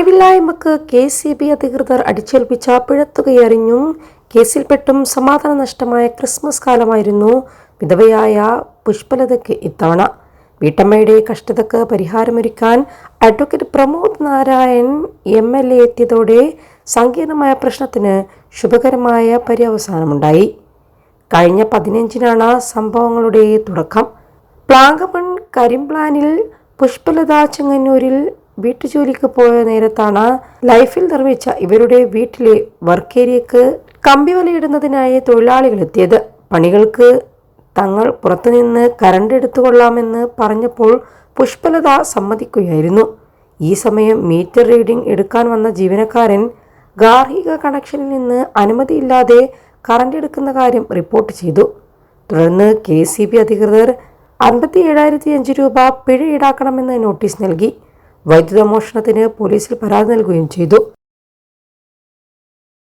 അറിവില്ലായ്മക്ക് K C B അധികൃതർ അടിച്ചേൽപ്പിച്ച പിഴത്തുകയറിഞ്ഞും. കേസിൽപ്പെട്ടും സമാധാന നഷ്ടമായ ക്രിസ്മസ് കാലമായിരുന്നു വിധവയായ പുഷ്പലതയ്ക്ക് ഇത്തവണ. വീട്ടമ്മയുടെ കഷ്ടതക്ക് പരിഹാരമൊരുക്കാൻ advocate Pramod Narayan M L A എത്തിയതോടെ സങ്കീർണമായ പ്രശ്നത്തിന് ശുഭകരമായ പര്യവസാനമുണ്ടായി. കഴിഞ്ഞ പതിനഞ്ചിനാണ് സംഭവങ്ങളുടെ തുടക്കം. പ്ലാങ്കമൺ കരിംപ്ലാനിൽ പുഷ്പലത ചെങ്ങന്നൂരിൽ വീട്ടുജോലിക്ക് പോയ നേരത്താണ് ലൈഫിൽ നിർമ്മിച്ച ഇവരുടെ വീട്ടിലെ വർക്ക് ഏരിയക്ക് കമ്പി വലയിടുന്നതിനായി തൊഴിലാളികൾ എത്തിയത്. പണികൾക്ക് തങ്ങൾ പുറത്തുനിന്ന് കരണ്ട് എടുത്തുകൊള്ളാമെന്ന് പറഞ്ഞപ്പോൾ പുഷ്പലത സമ്മതിക്കുകയായിരുന്നു. ഈ സമയം മീറ്റർ റീഡിംഗ് എടുക്കാൻ വന്ന ജീവനക്കാരൻ ഗാർഹിക കണക്ഷനിൽ നിന്ന് അനുമതിയില്ലാതെ കറണ്ട് എടുക്കുന്ന കാര്യം റിപ്പോർട്ട് ചെയ്തു. തുടർന്ന് കെ സി ബി അധികൃതർ അൻപത്തി ഏഴായിരത്തി അഞ്ച് രൂപ പിഴ ഈടാക്കണമെന്ന് നോട്ടീസ് നൽകി. വൈദ്യുത മോഷണത്തിന് പോലീസിൽ പരാതി നൽകുകയും ചെയ്തു